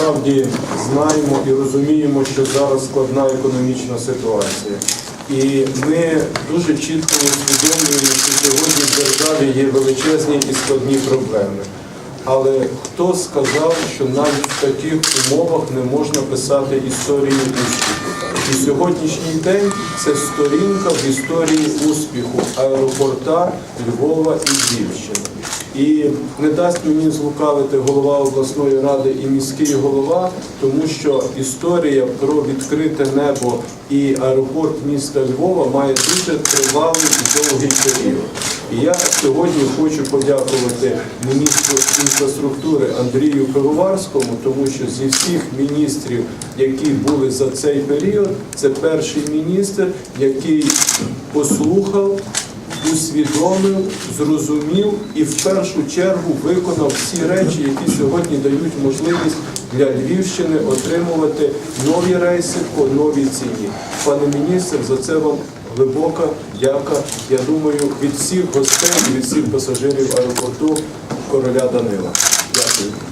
справді знаємо і розуміємо, що зараз складна економічна ситуація. І ми дуже чітко усвідомлюємо, що сьогодні в державі є величезні і складні проблеми. Але хто сказав, що навіть в таких умовах не можна писати історію успіху? Сьогоднішній день це сторінка в історії успіху аеропорта Львова і Львівщини. І не дасть мені злукавити голова обласної ради і міський голова, тому що історія про відкрите небо і аеропорт міста Львова має дуже тривалий і довгий період. І я сьогодні хочу подякувати міністру інфраструктури Андрію Пивоварському, тому що зі всіх міністрів, які були за цей період, це перший міністр, який послухав усвідомив, зрозумів і в першу чергу виконав всі речі, які сьогодні дають можливість для Львівщини отримувати нові рейси по новій ціні. Пане міністр, за це вам глибока яка, Я думаю, від всіх гостей від всіх пасажирів аеропорту короля Данила. Дякую.